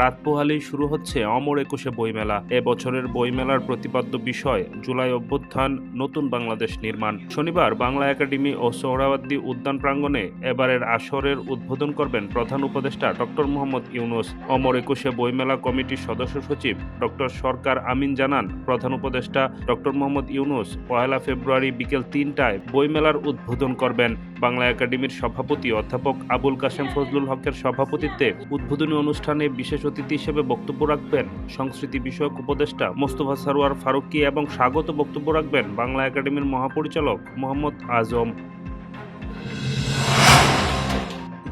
রাত পোহালেই শুরু হচ্ছে অমর একুশে বইমেলা। এ বছরের বইমেলার প্রতিপাদ্য বিষয়, জুলাই অভ্যুত্থান, নতুন বাংলাদেশ নির্মাণ। শনিবার বাংলা একাডেমি ও সোহরাওয়ার্দী উদ্যান প্রাঙ্গণে এবারের আসরের উদ্বোধন করবেন প্রধান উপদেষ্টা ডক্টর মোহাম্মদ ইউনুস। অমর একুশে বইমেলা কমিটির সদস্য সচিব ডক্টর সরকার আমিন জানান, প্রধান উপদেষ্টা ডক্টর মোহাম্মদ ইউনুস পয়লা ফেব্রুয়ারি বিকেল তিনটায় বইমেলার উদ্বোধন করবেন। বাংলা একাডেমির সভাপতি অধ্যাপক আবুল কাশেম ফজলুল হকের সভাপতিত্বে উদ্বোধনী অনুষ্ঠানে বিশেষ অতিথি হিসেবে বক্তব্য রাখবেন সংস্কৃতি বিষয়ক উপদেষ্টা মোস্তফা সারোয়ার ফারুকি এবং স্বাগত বক্তব্য রাখবেন বাংলা একাডেমির মহাপরিচালক মোহাম্মদ আজম।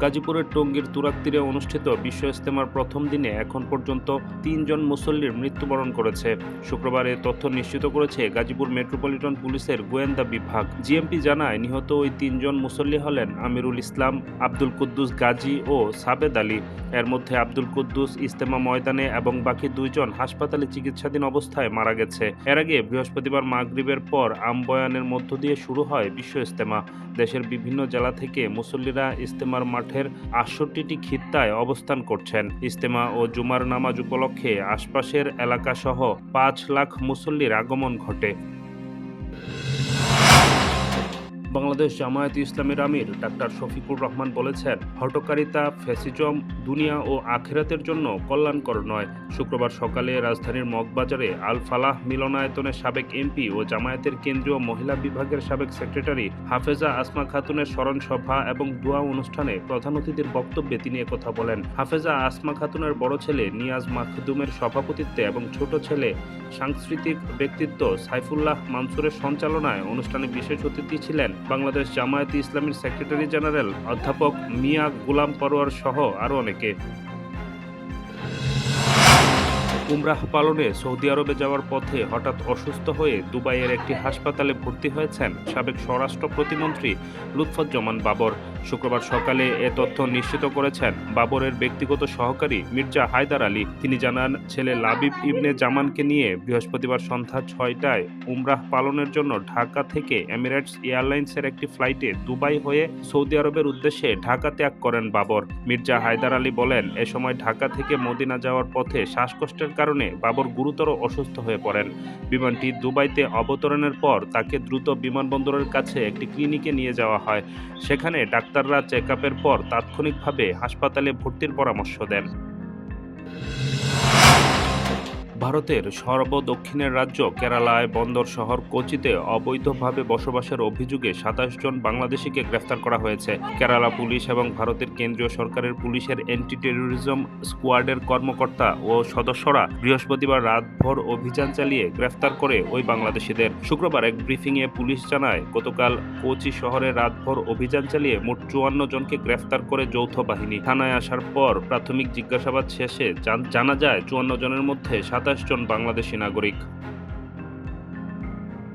গাজীপুরের টঙ্গীর তুরাক তীরে অনুষ্ঠিত বিশ্ব ইস্তেমার প্রথম দিনে এখন পর্যন্ত তিনজন মুসল্লির মৃত্যুবরণ করেছে। শুক্রবার এ তথ্য নিশ্চিত করেছে গাজীপুর মেট্রোপলিটন পুলিশের গোয়েন্দা বিভাগ। জিএমপি জানায়, নিহত ওই তিনজন মুসল্লি হলেন আমিরুল ইসলাম, আব্দুল কুদ্দুস গাজী ও সাবেদ আলী। এর মধ্যে আব্দুল কুদ্দুস ইস্তেমা ময়দানে এবং বাকি দুইজন হাসপাতালে চিকিৎসাধীন অবস্থায় মারা গেছে। এর আগে বৃহস্পতিবার মাগরিবের পর আমবয়ানের মধ্য দিয়ে শুরু হয় বিশ্ব ইস্তেমা দেশের বিভিন্ন জেলা থেকে মুসল্লিরা ইস্তেমার মাঠের আটষট্টিটি খিত্তায় অবস্থান করছেন। ইস্তেমা ও জুমার নামাজ উপলক্ষে আশপাশের এলাকাসহ পাঁচ লাখ মুসল্লির আগমন ঘটে। বাংলাদেশ জামায়াত ইসলামের আমির ডাক্তার শফিকুর রহমান বলেছেন, হটকারিতা, ফ্যাসিজম দুনিয়া ও আখেরাতের জন্য কল্যাণকর নয়। শুক্রবার সকালে রাজধানীর মগবাজারে আল ফালাহ মিলনায়তনের সাবেক এমপি ও জামায়াতের কেন্দ্রীয় মহিলা বিভাগের সাবেক সেক্রেটারি হাফেজা আসমা খাতুনের স্মরণ সভা এবং দোয়া অনুষ্ঠানে প্রধান অতিথির বক্তব্যে তিনি একথা বলেন, হাফেজা আসমা খাতুনের বড় ছেলে নিয়াজ মাখদুমের সভাপতিত্বে এবং ছোট ছেলে সাংস্কৃতিক ব্যক্তিত্ব সাইফুল্লাহ মানসুরের সঞ্চালনায় অনুষ্ঠানে বিশেষ অতিথি ছিলেন বাংলাদেশ জামায়াতে ইসলামীর সেক্রেটারি জেনারেল অধ্যাপক মিয়া গুলাম পরোয়ার সহ আরও অনেকে। উমরাহ পালনে সৌদি আরবে যাওয়ার পথে হঠাৎ অসুস্থ হয়ে দুবাইয়ের একটি হাসপাতালে ভর্তি হয়েছেন সাবেক স্বরাষ্ট্র প্রতিমন্ত্রী লুৎফজ্জামান বাবর। শুক্রবার সকালে এ তথ্য নিশ্চিত করেছেন বাবরের ব্যক্তিগত সহকারী মির্জা হায়দার আলী। তিনি জানান, ছেলে লাবিব ইবনে জামানকে নিয়ে বৃহস্পতিবার সন্ধ্যা ছয়টায় উমরাহ পালনের জন্য ঢাকা থেকে এমিরেটস এয়ারলাইন্সের একটি ফ্লাইটে দুবাই হয়ে সৌদি আরবের উদ্দেশ্যে ঢাকা ত্যাগ করেন বাবর। মির্জা হায়দার আলী বলেন, এ সময় ঢাকা থেকে মদিনা যাওয়ার পথে শ্বাসকষ্টের কারণে বাবর গুরুতর অসুস্থ হয়ে পড়েন। বিমানটি দুবাইতে অবতরণের পর তাকে দ্রুত বিমানবন্দরের কাছে একটি ক্লিনিকে নিয়ে যাওয়া হয়। সেখানে ডাক্তাররা চেক পর তাৎক্ষণিকভাবে হাসপাতালে ভর্তির পরামর্শ দেন। ভারতের সর্বদক্ষিণের রাজ্য কেরালায় বন্দর শহর কোচিতে অবৈধভাবে বসবাসের অভিযোগে সাতাশ জন বাংলাদেশিকে গ্রেফতার করা হয়েছে। কেরালা পুলিশ এবং ভারতের কেন্দ্রীয় সরকারের পুলিশের অ্যান্টি টেরোরিজম স্কোয়াডের কর্মকর্তা ও সদস্যরা বৃহস্পতিবার রাতভর অভিযান চালিয়ে গ্রেফতার করে ওই বাংলাদেশিদের। শুক্রবার এক ব্রিফিংয়ে পুলিশ জানায়, গতকাল কোচি শহরে রাতভর অভিযান চালিয়ে মোট চুয়ান্ন জনকে গ্রেফতার করে যৌথ বাহিনী। থানায় আসার পর প্রাথমিক জিজ্ঞাসাবাদ শেষে জানা যায়, চুয়ান্ন জনের মধ্যে সাতাশ জন বাংলাদেশি নাগরিক।